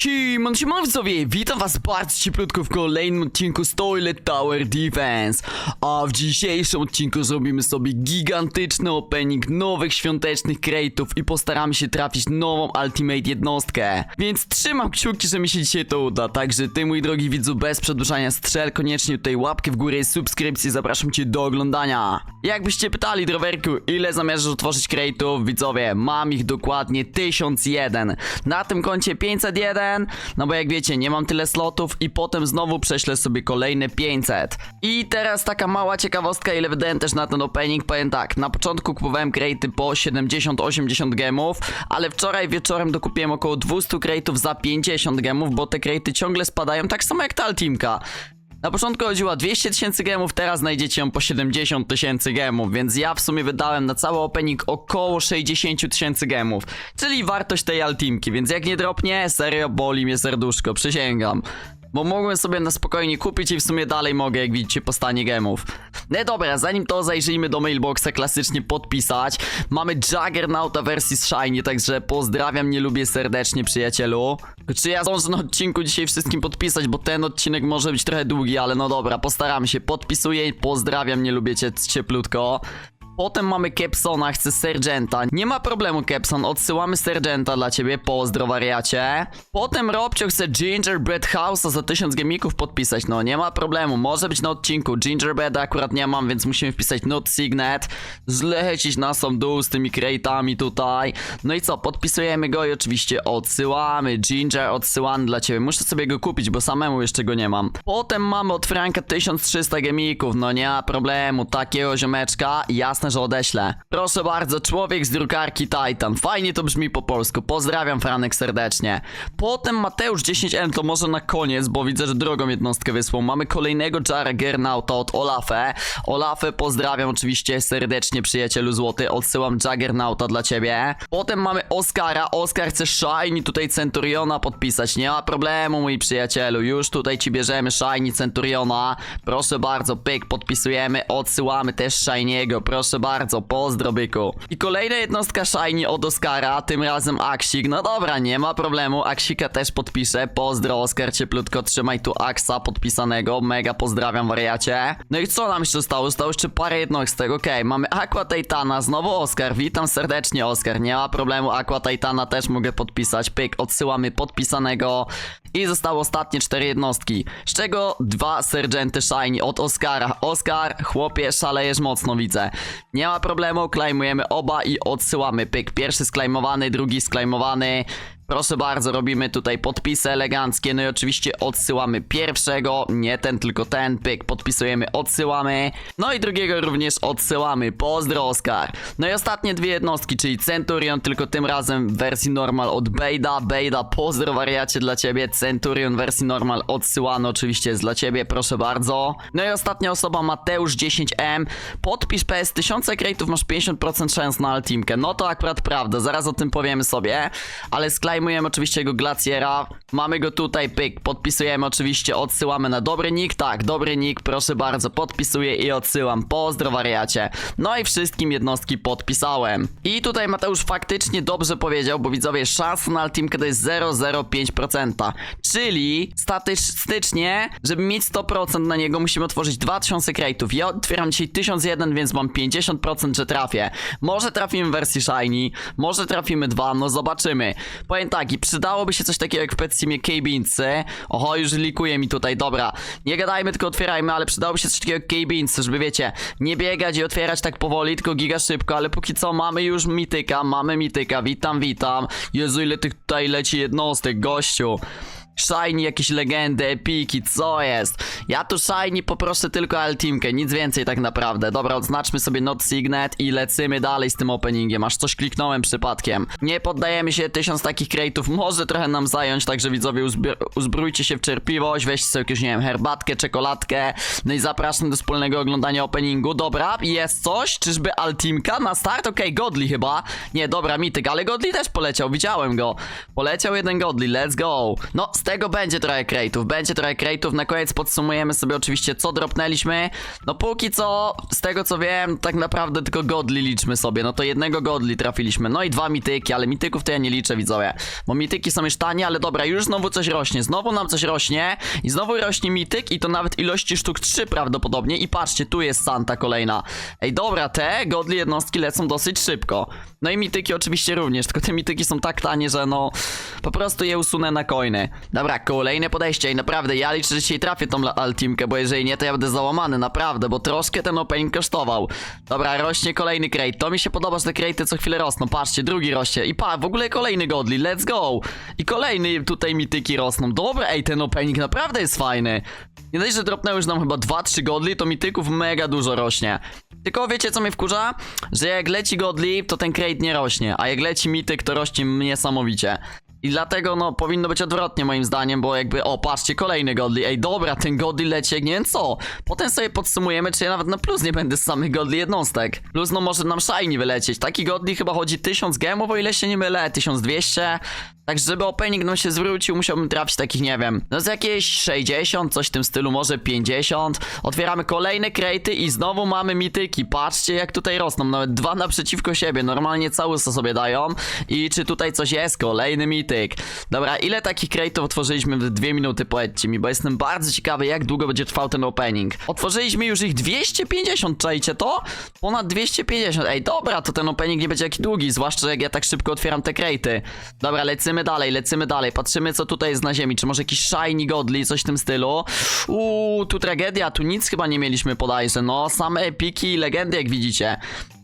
Siemon, siemon widzowie, witam was bardzo cieplutko w kolejnym odcinku z Toilet Tower Defense. A w dzisiejszym odcinku zrobimy sobie gigantyczny opening nowych świątecznych crate'ów i postaramy się trafić nową Ultimate jednostkę. Więc trzymam kciuki, że mi się dzisiaj to uda. Także ty mój drogi widzu, bez przedłużania strzel koniecznie tutaj łapkę w górę i subskrypcję. Zapraszam cię do oglądania. Jakbyście pytali drowerku, ile zamierzasz otworzyć crate'ów, widzowie, mam ich dokładnie 1001 Na tym koncie 501 no bo jak wiecie, nie mam tyle slotów i potem znowu prześlę sobie kolejne 500. I teraz taka mała ciekawostka, ile wydałem też na ten opening. Powiem tak, na początku kupowałem crate'y po 70-80 gemów, ale wczoraj wieczorem dokupiłem około 200 crate'ów za 50 gemów, bo te crate'y ciągle spadają, tak samo jak ta Altimka. Na początku chodziła 200 tysięcy gemów, teraz znajdziecie ją po 70 tysięcy gemów, więc ja w sumie wydałem na cały opening około 60 tysięcy gemów, czyli wartość tej altimki, więc jak nie dropnie, serio boli mnie serduszko, przysięgam. Bo mogłem sobie na spokojnie kupić i w sumie dalej mogę, jak widzicie, po stanie gemów. No dobra, zanim to zajrzyjmy do mailboxa, klasycznie podpisać. Mamy Juggernauta wersji Shiny, także pozdrawiam, nie lubię serdecznie, przyjacielu. Czy ja zdążę na odcinku dzisiaj wszystkim podpisać, bo ten odcinek może być trochę długi, ale no dobra, postaram się. Podpisuję, pozdrawiam, nie lubię cię cieplutko. Potem mamy Kepsona, chce Sergenta. Nie ma problemu, Kepson, odsyłamy Sergenta dla ciebie, pozdro wariacie. Potem Robcio chce Gingerbread House'a za 1000 gemików podpisać. No, nie ma problemu, może być na odcinku. Gingerbread akurat nie mam, więc musimy wpisać Not Signet. Zlecić na sam dół z tymi crate'ami tutaj. No i co, podpisujemy go i oczywiście odsyłamy. Ginger odsyłany dla ciebie. Muszę sobie go kupić, bo samemu jeszcze go nie mam. Potem mamy od Franka 1300 gemików. No nie ma problemu, takiego ziomeczka. Jasne, że odeślę. Proszę bardzo, człowiek z drukarki Titan. Fajnie to brzmi po polsku. Pozdrawiam Franek serdecznie. Potem Mateusz 10M, to może na koniec, bo widzę, że drugą jednostkę wysłał. Mamy kolejnego Juggernauta od Olafę. Olafę pozdrawiam oczywiście serdecznie, przyjacielu złoty. Odsyłam Juggernauta dla ciebie. Potem mamy Oskara. Oskar chce Shiny tutaj Centuriona podpisać. Nie ma problemu, mój przyjacielu. Już tutaj ci bierzemy Shiny Centuriona. Proszę bardzo, pyk, podpisujemy. Odsyłamy też Shiny'ego. Proszę bardzo, pozdro byku. I kolejna jednostka Shiny od Oskara, tym razem Aksik. No dobra, nie ma problemu, Aksika też podpiszę. Pozdro Oskar, cieplutko, trzymaj tu Aksa podpisanego. Mega pozdrawiam wariacie. No i co nam jeszcze zostało? Zostało jeszcze parę jednostek, okej. Mamy Aqua Titana, znowu Oskar. Witam serdecznie Oskar, nie ma problemu, Aqua Titana też mogę podpisać. Pyk, odsyłamy podpisanego. I zostały ostatnie cztery jednostki, z czego dwa Sergenty Shiny od Oscara. Oskar, chłopie, szalejesz mocno, widzę. Nie ma problemu, klejmujemy oba i odsyłamy. Pyk, pierwszy sklejmowany, drugi sklejmowany. Proszę bardzo, robimy tutaj podpisy eleganckie, no i oczywiście odsyłamy pierwszego, nie ten, tylko ten, pyk, podpisujemy, odsyłamy, no i drugiego również odsyłamy, pozdro Oskar. No i ostatnie dwie jednostki, czyli Centurion, tylko tym razem w wersji normal od Bejda, Bejda, pozdro wariacie dla ciebie, Centurion wersji normal odsyłany oczywiście jest dla ciebie, proszę bardzo. No i ostatnia osoba, Mateusz 10M, podpisz PS 1000 crate'ów, masz 50% szans na Altimkę, no to akurat prawda, zaraz o tym powiemy sobie, ale sklejmujemy oczywiście jego Glaciera, mamy go tutaj, pyk, podpisujemy oczywiście, odsyłamy na dobry nick, tak, dobry nick, proszę bardzo, podpisuję i odsyłam, pozdro wariacie. No i wszystkim jednostki podpisałem. I tutaj Mateusz faktycznie dobrze powiedział, bo widzowie, szansa na Altimkę to jest 0,05%, czyli statystycznie, żeby mieć 100% na niego, musimy otworzyć 2000 crate'ów. Ja otwieram dzisiaj 1001, więc mam 50%, że trafię. Może trafimy w wersji Shiny, może trafimy dwa, no zobaczymy. Tak, i przydałoby się coś takiego jak w Petsimie K-Beansy. Oho, już likuje mi tutaj, dobra. Nie gadajmy, tylko otwierajmy, ale przydałoby się coś takiego jak K-Beansy, żeby wiecie, nie biegać i otwierać tak powoli, tylko giga szybko, ale póki co mamy już mityka, mamy mityka, witam, witam. Jezu, ile tych tutaj leci jednostek, gościu. Shiny, jakieś legendy, epiki, co jest? Ja tu Shiny poproszę tylko Altimkę, nic więcej tak naprawdę. Dobra, odznaczmy sobie Not Signet i lecimy dalej z tym openingiem, aż coś kliknąłem przypadkiem. Nie poddajemy się, tysiąc takich crate'ów może trochę nam zająć, także widzowie uzbr uzbrójcie się w cierpliwość, weźcie sobie jakąś, nie wiem, herbatkę, czekoladkę, no i zapraszam do wspólnego oglądania openingu. Dobra, jest coś? Czyżby Altimka na start? Okej, Godly chyba. Nie, dobra, Mityk, ale Godly też poleciał, widziałem go. Poleciał jeden Godly, let's go. No, tego będzie trochę crate'ów, będzie trochę crate'ów. Na koniec podsumujemy sobie oczywiście, co dropnęliśmy. No póki co, z tego co wiem, tak naprawdę tylko godli liczmy sobie. No to jednego godli trafiliśmy, no i dwa mityki, ale mityków to ja nie liczę, widzowie. Bo mityki są już tanie, ale dobra, już znowu coś rośnie. Znowu nam coś rośnie i znowu rośnie mityk i to nawet ilości sztuk 3 prawdopodobnie. I patrzcie, tu jest Santa kolejna. Ej, dobra, te godli jednostki lecą dosyć szybko. No i mityki oczywiście również, tylko te mityki są tak tanie, że no po prostu je usunę na coiny. Dobra, kolejne podejście i naprawdę ja liczę, że dzisiaj trafię tą altimkę, bo jeżeli nie, to ja będę załamany, naprawdę, bo troszkę ten opening kosztował. Dobra, rośnie kolejny crate, to mi się podoba, że te crate'y co chwilę rosną, patrzcie, drugi rośnie i pa, w ogóle kolejny godli, let's go! I kolejny tutaj mityki rosną, dobra, ej, ten opening naprawdę jest fajny. Nie dość, że dropnęły już nam chyba 2-3 godli, to mityków mega dużo rośnie. Tylko wiecie co mnie wkurza? Że jak leci godli, to ten crate nie rośnie, a jak leci mityk, to rośnie niesamowicie. I dlatego no powinno być odwrotnie moim zdaniem, bo jakby o patrzcie kolejny godli, ej dobra ten godli leci nie wiem co. Potem sobie podsumujemy czy ja nawet na plus nie będę z samych godli jednostek. Plus no może nam shiny wylecieć. Taki godli chyba chodzi 1000 gemów o ile się nie mylę, 1200. Tak żeby opening nam się zwrócił musiałbym trafić takich nie wiem, no z jakieś 60, coś w tym stylu, może 50. Otwieramy kolejne krejty i znowu mamy mityki. Patrzcie jak tutaj rosną, nawet dwa naprzeciwko siebie, normalnie cały co sobie dają. I czy tutaj coś jest? Kolejny mityk. Dobra, ile takich krejtów otworzyliśmy w dwie minuty, powiedzcie mi, bo jestem bardzo ciekawy jak długo będzie trwał ten opening. Otworzyliśmy już ich 250, czajcie to? Ponad 250, ej dobra, to ten opening nie będzie jaki długi, zwłaszcza jak ja tak szybko otwieram te krejty. Dobra, lecimy dalej, lecimy dalej, patrzymy co tutaj jest na ziemi, czy może jakiś shiny godly, coś w tym stylu. Uuu, tu tragedia, tu nic chyba nie mieliśmy podajże, no same epiki i legendy jak widzicie.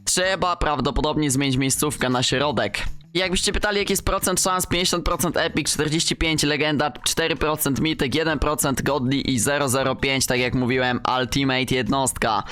Trzeba prawdopodobnie zmienić miejscówkę na środek. Jakbyście pytali jaki jest procent szans, 50% epic, 45 legenda, 4% mityk, 1% godly i 005 tak jak mówiłem ultimate jednostka.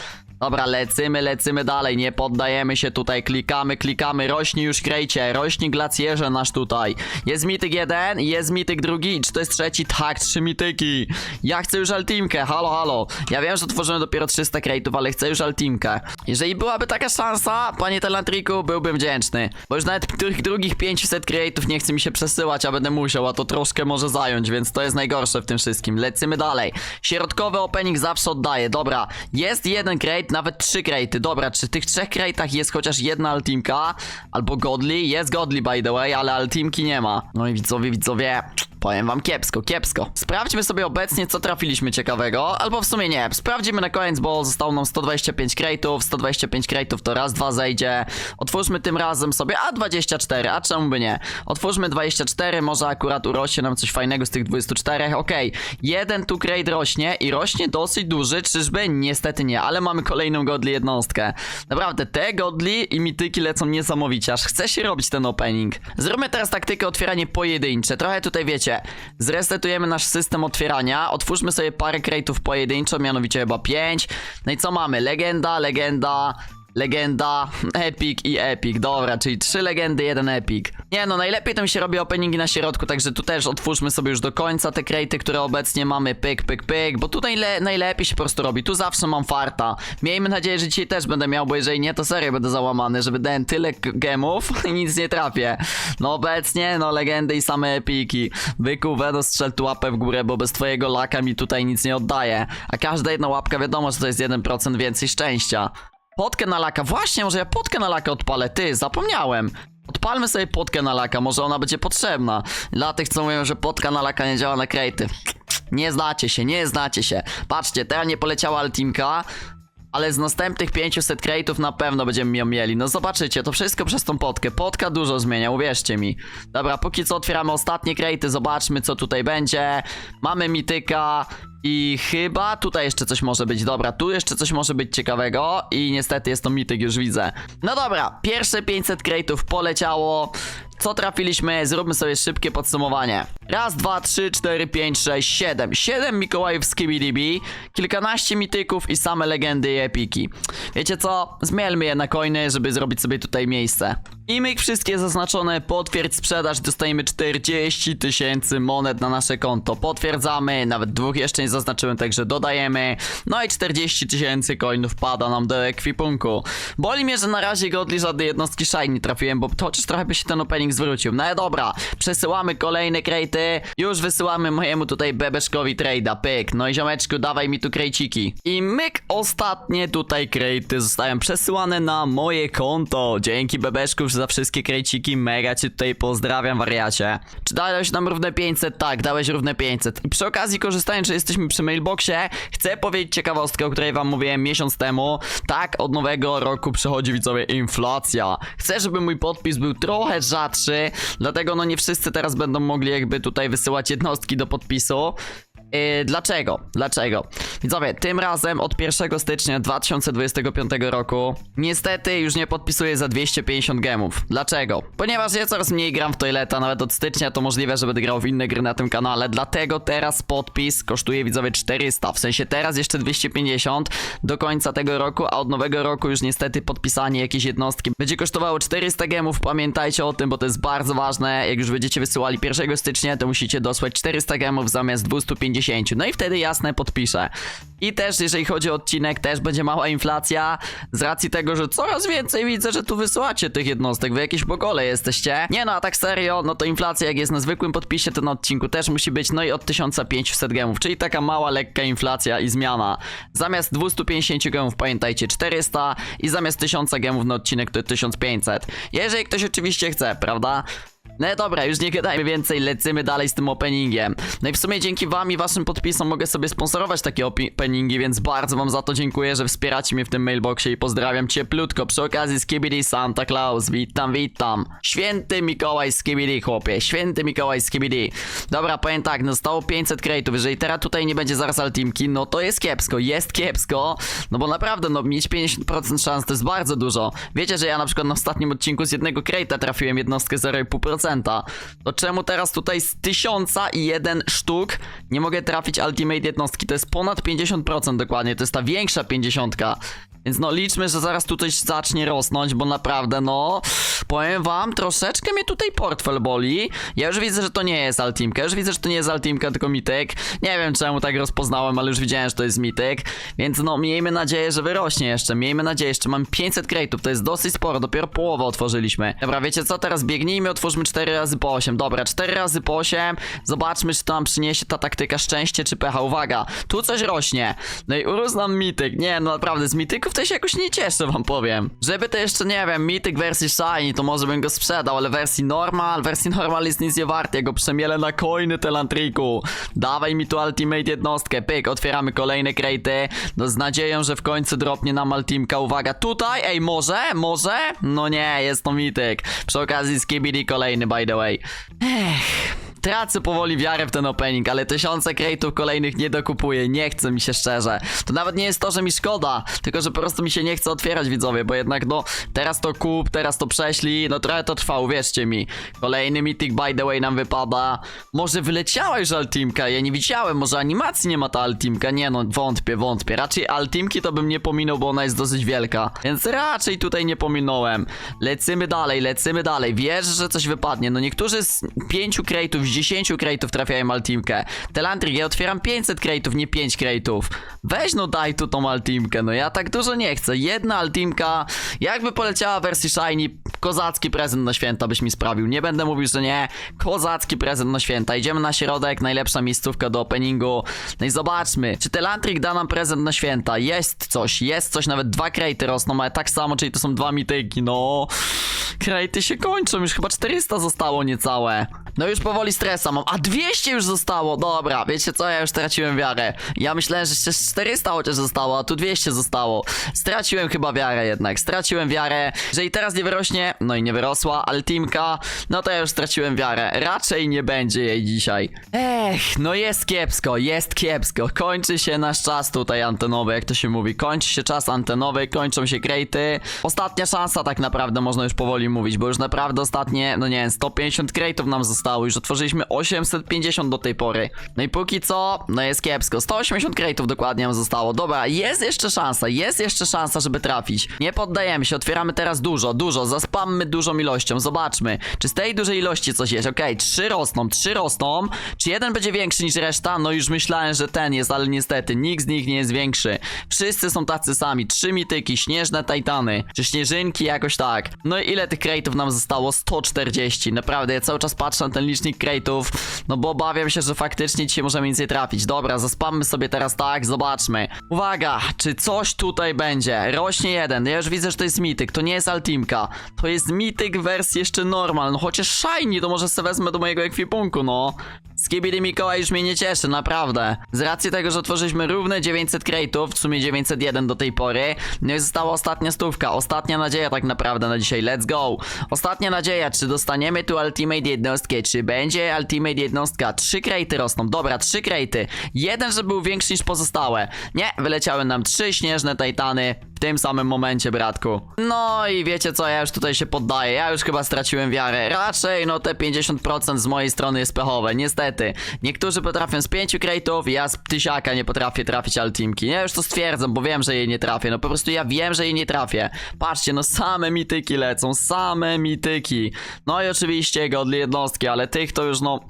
Dobra, lecymy, lecymy dalej, nie poddajemy się tutaj, klikamy, klikamy, rośnie już krejcie, rośnie glacjerze nasz tutaj. Jest mityk jeden, jest mityk drugi, czy to jest trzeci? Tak, trzy mityki. Ja chcę już altimkę, halo, halo. Ja wiem, że tworzymy dopiero 300 krejtów, ale chcę już altimkę. Jeżeli byłaby taka szansa, panie Telantriku, byłbym wdzięczny. Bo już nawet tych drugich 500 kreatów nie chce mi się przesyłać, a będę musiał, a to troszkę może zająć, więc to jest najgorsze w tym wszystkim. Lecymy dalej. Środkowy opening zawsze oddaje, dobra. Jest jeden crate, nawet trzy crate'y. Dobra, czy w tych trzech crate'ach jest chociaż jedna altimka? Albo godly? Jest godly by the way, ale altimki nie ma. No i widzowie, widzowie... Powiem wam kiepsko, kiepsko. Sprawdźmy sobie obecnie, co trafiliśmy ciekawego, albo w sumie nie. Sprawdzimy na koniec, bo zostało nam 125 crate'ów. 125 crate'ów to raz, dwa zejdzie. Otwórzmy tym razem sobie, a 24, a czemu by nie? Otwórzmy 24, może akurat urośnie nam coś fajnego z tych 24. Okej, jeden tu crate rośnie i rośnie dosyć duży, czyżby? Niestety nie, ale mamy kolejną godly jednostkę. Naprawdę, te godly i mityki lecą niesamowicie, aż chce się robić ten opening. Zróbmy teraz taktykę otwieranie pojedyncze. Trochę tutaj wiecie, zresetujemy nasz system otwierania, otwórzmy sobie parę crate'ów pojedynczo, mianowicie chyba 5. No i co mamy? Legenda, legenda, Legenda, Epic i Epic, dobra, czyli trzy legendy, jeden Epic. Nie no, najlepiej to mi się robi openingi na środku, także tu też otwórzmy sobie już do końca te krejty, które obecnie mamy, pyk, pyk, pyk, bo tutaj le najlepiej się po prostu robi, tu zawsze mam farta. Miejmy nadzieję, że dzisiaj też będę miał, bo jeżeli nie, to serio będę załamany, żeby dałem tyle gemów i nic nie trafię. No obecnie, no legendy i same epiki. Byku, Vedo, strzel tu łapę w górę, bo bez twojego laka mi tutaj nic nie oddaje. A każda jedna łapka wiadomo, że to jest 1% więcej szczęścia. Potkę na laka. Właśnie, może ja potkę na laka odpalę. Ty, zapomniałem. Odpalmy sobie potkę na laka, może ona będzie potrzebna. Dla tych, co mówią, że potka na laka nie działa na krejty. Nie znacie się, nie znacie się. Patrzcie, teraz nie poleciała Altimka, ale z następnych 500 crate'ów na pewno będziemy ją mieli. No zobaczycie, to wszystko przez tą potkę. Potka dużo zmienia, uwierzcie mi. Dobra, póki co otwieramy ostatnie crate'y, zobaczmy co tutaj będzie. Mamy mityka i chyba tutaj jeszcze coś może być. Dobra, tu jeszcze coś może być ciekawego i niestety jest to mityk, już widzę. No dobra, pierwsze 500 crate'ów poleciało. Co trafiliśmy? Zróbmy sobie szybkie podsumowanie. Raz, dwa, trzy, cztery, pięć, sześć, siedem. Siedem Mikołajów z KBDB, kilkanaście mityków i same legendy i epiki. Wiecie co? Zmielmy je na coiny, żeby zrobić sobie tutaj miejsce. I myk wszystkie zaznaczone, potwierdź sprzedaż, dostajemy 40 tysięcy monet na nasze konto. Potwierdzamy, nawet dwóch jeszcze nie zaznaczyłem, także dodajemy. No i 40 tysięcy coinów pada nam do ekwipunku. Boli mnie, że na razie godli żadnej jednostki shiny trafiłem, bo chociaż trochę by się ten opening zwrócił. No dobra, przesyłamy kolejne krejty. Już wysyłamy mojemu tutaj bebeszkowi trade'a, pyk. No i ziomeczku, dawaj mi tu krejciki. I myk, ostatnie tutaj krejty zostają przesyłane na moje konto. Dzięki bebeszku za wszystkie krejciki, mega cię tutaj pozdrawiam, wariacie. Czy dałeś nam równe 500? Tak, dałeś równe 500. I przy okazji, korzystając, że jesteśmy przy mailboxie, chcę powiedzieć ciekawostkę, o której wam mówiłem miesiąc temu. Tak, od nowego roku przychodzi widzowie inflacja. Chcę, żeby mój podpis był trochę rzadszy, dlatego no nie wszyscy teraz będą mogli jakby tutaj wysyłać jednostki do podpisu. Yy, dlaczego? Dlaczego? Widzowie, tym razem od 1 stycznia 2025 roku niestety już nie podpisuję za 250 gemów. Dlaczego? Ponieważ ja coraz mniej gram w toileta, nawet od stycznia to możliwe, że będę grał w inne gry na tym kanale, dlatego teraz podpis kosztuje widzowie 400, w sensie teraz jeszcze 250 do końca tego roku, a od nowego roku już niestety podpisanie jakiejś jednostki będzie kosztowało 400 gemów, pamiętajcie o tym, bo to jest bardzo ważne, jak już będziecie wysyłali 1 stycznia, to musicie dosłać 400 gemów zamiast 250, no i wtedy jasne podpiszę. I też jeżeli chodzi o odcinek, też będzie mała inflacja z racji tego, że coraz więcej widzę, że tu wysyłacie tych jednostek, wy jakieś bogole jesteście. Nie no, a tak serio, no to inflacja jak jest na zwykłym podpisie, to na odcinku też musi być, no i od 1500 gemów, czyli taka mała, lekka inflacja i zmiana. Zamiast 250 gemów pamiętajcie 400 i zamiast 1000 gemów na odcinek to 1500. Jeżeli ktoś oczywiście chce, prawda? No dobra, już nie gadajmy więcej, lecimy dalej z tym openingiem. No i w sumie dzięki wam i waszym podpisom mogę sobie sponsorować takie opi- openingi, więc bardzo wam za to dziękuję, że wspieracie mnie w tym mailboxie i pozdrawiam cieplutko. Przy okazji Skibidi Santa Claus, witam, witam. Święty Mikołaj Skibidi, chłopie, święty Mikołaj Skibidi. Dobra, powiem tak, no zostało 500 crate'ów, jeżeli teraz tutaj nie będzie zaraz altimki, no to jest kiepsko, jest kiepsko, no bo naprawdę, no mieć 50% szans to jest bardzo dużo. Wiecie, że ja na przykład na ostatnim odcinku z jednego crate'a trafiłem jednostkę 0,5%. To czemu teraz tutaj z 1001 sztuk nie mogę trafić ultimate jednostki? To jest ponad 50% dokładnie, to jest ta większa 50. Więc no liczmy, że zaraz tutaj zacznie rosnąć, bo naprawdę no powiem wam, troszeczkę mnie tutaj portfel boli. Ja już widzę, że to nie jest Altimka, już widzę, że to nie jest Altimka, tylko Mityk. Nie wiem czemu tak rozpoznałem, ale już widziałem, że to jest Mityk. Więc no miejmy nadzieję, że wyrośnie jeszcze, miejmy nadzieję, jeszcze mam 500 crate'ów, to jest dosyć sporo, dopiero połowę otworzyliśmy. Dobra, wiecie co, teraz biegnijmy, otwórzmy 4 razy po 8. Dobra, 4 razy po 8, zobaczmy, czy to nam przyniesie ta taktyka szczęście czy pecha. Uwaga, tu coś rośnie. No i urósł nam Mityk. Nie, no naprawdę, z Mityków to się jakoś nie cieszę, wam powiem. Żeby to jeszcze, nie wiem, Mityk wersji Shiny, to może bym go sprzedał, ale wersji normal, wersji normal jest nic nie wart, ja go przemielę na coiny Telantriku. Dawaj mi tu ultimate jednostkę, pyk, otwieramy kolejne krejty, no z nadzieją, że w końcu dropnie nam ultimka. Uwaga, tutaj, ej, może, może? No nie, jest to Mityk. Przy okazji Skibidi kolejny, by the way. Ech... Tracę powoli wiarę w ten opening, ale tysiące crate'ów kolejnych nie dokupuję, nie chce mi się szczerze. To nawet nie jest to, że mi szkoda, tylko że po prostu mi się nie chce otwierać widzowie, bo jednak no, teraz to kup, teraz to prześlij, no trochę to trwa, uwierzcie mi. Kolejny mythic by the way nam wypada. Może wyleciała już Altimka, ja nie widziałem, może animacji nie ma ta Altimka, nie no, wątpię, wątpię. Raczej Altimki to bym nie pominął, bo ona jest dosyć wielka, więc raczej tutaj nie pominąłem. Lecymy dalej, lecymy dalej, wierzę, że coś wypadnie. No niektórzy z pięciu z 10 crate'ów trafiają Altimkę. Telantrik, ja otwieram 500 crate'ów, nie 5 crate'ów. Weź no daj tu tą Altimkę, no ja tak dużo nie chcę. Jedna Altimka, jakby poleciała w wersji Shiny, kozacki prezent na święta byś mi sprawił. Nie będę mówił, że nie. Kozacki prezent na święta. Idziemy na środek, najlepsza miejscówka do openingu. No i zobaczmy, czy Telantrik da nam prezent na święta. Jest coś, jest coś, nawet dwa crate'y rosną, ale tak samo, czyli to są dwa mityki, no. Crate'y się kończą, już chyba 400 zostało niecałe. No już powoli stresa mam. A 200 już zostało. Dobra, wiecie co? Ja już straciłem wiarę. Ja myślałem, że jeszcze 400 chociaż zostało, a tu 200 zostało. Straciłem chyba wiarę jednak. Straciłem wiarę. Jeżeli teraz nie wyrośnie, no i nie wyrosła, ale no to ja już straciłem wiarę. Raczej nie będzie jej dzisiaj. Ech, no jest kiepsko, jest kiepsko. Kończy się nasz czas tutaj antenowy, jak to się mówi. Kończy się czas antenowy, kończą się crate'y. Ostatnia szansa tak naprawdę można już powoli mówić, bo już naprawdę ostatnie, no nie wiem, 150 crate'ów nam zostało. Już otworzyliśmy 850 do tej pory. No i póki co, no jest kiepsko. 180 crate'ów dokładnie nam zostało. Dobra, jest jeszcze szansa, jest jeszcze szansa, żeby trafić. Nie poddajemy się, otwieramy teraz dużo, dużo. Za spammy dużą ilością, zobaczmy, czy z tej dużej ilości coś jest, okej, trzy rosną, trzy rosną, czy jeden będzie większy niż reszta? No już myślałem, że ten jest, ale niestety, nikt z nich nie jest większy, wszyscy są tacy sami, trzy mityki, śnieżne titany, czy śnieżynki, jakoś tak, no i ile tych crate'ów nam zostało? 140, naprawdę, ja cały czas patrzę na ten licznik crate'ów, no bo obawiam się, że faktycznie dzisiaj możemy nic nie trafić, dobra, zaspammy sobie teraz tak, zobaczmy, uwaga, czy coś tutaj będzie, rośnie jeden, ja już widzę, że to jest mityk, to nie jest altimka, to jest mityk wersji jeszcze normal, no chociaż shiny, to może sobie wezmę do mojego ekwipunku, no. Skibidi Mikołaj już mnie nie cieszy, naprawdę. Z racji tego, że otworzyliśmy równe 900 crate'ów, w sumie 901 do tej pory, no i została ostatnia stówka, ostatnia nadzieja tak naprawdę na dzisiaj, let's go. Ostatnia nadzieja, czy dostaniemy tu ultimate jednostkę, czy będzie ultimate jednostka, trzy crate'y rosną, dobra, trzy crate'y, jeden, żeby był większy niż pozostałe. Nie, wyleciały nam trzy śnieżne titany, w tym samym momencie, bratku. No i wiecie co, ja już tutaj się poddaję, ja już chyba straciłem wiarę. Raczej, no te 50% z mojej strony jest pechowe, niestety. Niektórzy potrafią z pięciu crate'ów, ja z tysiaka nie potrafię trafić altimki. Ja już to stwierdzam, bo wiem, że jej nie trafię, no po prostu ja wiem, że jej nie trafię. Patrzcie, no same mityki lecą, same mityki. No i oczywiście godli jednostki, ale tych to już no...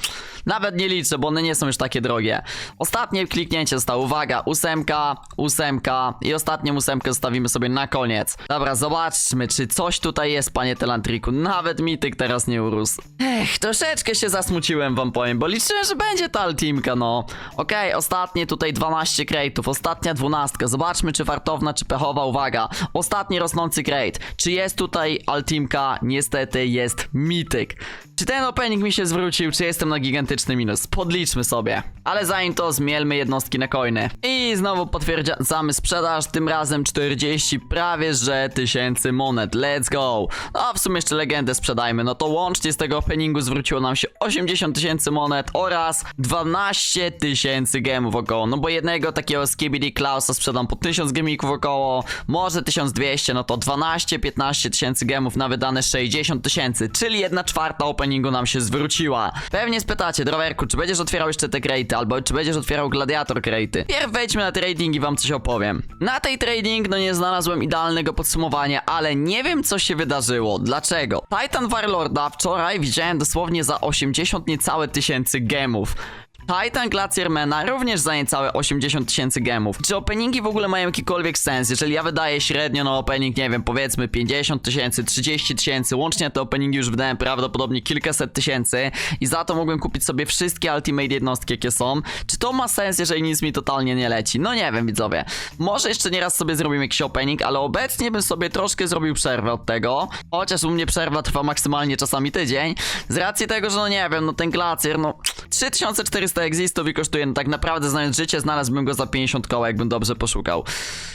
Nawet nie liczę, bo one nie są już takie drogie. Ostatnie kliknięcie zostało, uwaga, ósemka, ósemka i ostatnią ósemkę zostawimy sobie na koniec. Dobra, zobaczmy, czy coś tutaj jest, panie Telantriku. Nawet mityk teraz nie urósł. Ech, troszeczkę się zasmuciłem, wam powiem, bo liczyłem, że będzie ta altimka, no. Okej, ostatnie tutaj 12 crate'ów, ostatnia dwunastka. Zobaczmy, czy wartowna, czy pechowa, uwaga. Ostatni rosnący crate. Czy jest tutaj altimka? Niestety jest mityk. Czy ten opening mi się zwrócił, czy jestem na gigantyczny minus? Podliczmy sobie. Ale zanim to zmielmy jednostki na coiny. I znowu potwierdzamy sprzedaż, tym razem 40 prawie że tysięcy monet. Let's go. No w sumie jeszcze legendę sprzedajmy. No to łącznie z tego openingu zwróciło nam się 80 tysięcy monet oraz 12 tysięcy gemów około. No bo jednego takiego Skibidi Klausa sprzedam po 1000 gemików około, może 1200, no to 12-15 tysięcy gemów na wydane 60 tysięcy, czyli jedna czwarta openingu nam się zwróciła. Pewnie spytacie, Drowerku, czy będziesz otwierał jeszcze te crate'y, albo czy będziesz otwierał Gladiator crate'y? Pierw wejdźmy na trading i wam coś opowiem. Na tej trading, no nie znalazłem idealnego podsumowania, ale nie wiem co się wydarzyło. Dlaczego? Titan Warlorda wczoraj widziałem dosłownie za 80 niecałe tysięcy gemów. Titan Glaciermana również za niecałe 80 tysięcy gemów. Czy openingi w ogóle mają jakikolwiek sens? Jeżeli ja wydaję średnio na opening, nie wiem, powiedzmy 50 tysięcy, 30 tysięcy, łącznie te openingi już wydałem prawdopodobnie kilkaset tysięcy i za to mógłbym kupić sobie wszystkie ultimate jednostki, jakie są. Czy to ma sens, jeżeli nic mi totalnie nie leci? No nie wiem, widzowie. Może jeszcze nieraz sobie zrobimy jakiś opening, ale obecnie bym sobie troszkę zrobił przerwę od tego. Chociaż u mnie przerwa trwa maksymalnie czasami tydzień. Z racji tego, że no nie wiem, no ten glacier, no 3400 existów i kosztuje, no tak naprawdę znając życie, znalazłbym go za 50 koła, jakbym dobrze poszukał.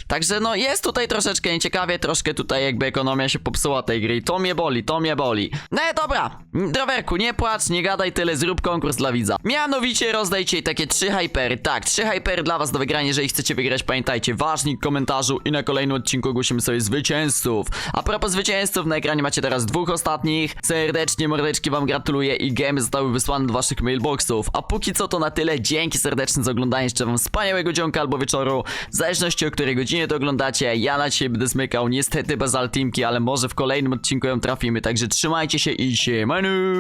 Także no jest tutaj troszeczkę nieciekawie, troszkę tutaj jakby ekonomia się popsuła tej gry to mnie boli, to mnie boli. No dobra, Drowerku, nie płacz, nie gadaj tyle, zrób konkurs dla widza. Mianowicie rozdajcie takie trzy hypery, tak, trzy hypery dla was do wygrania, jeżeli chcecie wygrać, pamiętajcie, ważnik komentarzu i na kolejnym odcinku ogłosimy sobie zwycięzców. A propos zwycięzców, na ekranie macie teraz dwóch ostatnich, serdecznie mordeczki wam gratuluję i gemy zostały wysłane do waszych mailboxów. A póki co to na tyle, dzięki serdeczne za oglądanie, życzę wam wspaniałego dzionka albo wieczoru, w zależności o której godzinie to oglądacie, ja na dzisiaj będę smykał, niestety bez altimki, ale może w kolejnym odcinku ją trafimy, także trzymajcie się i siemanu!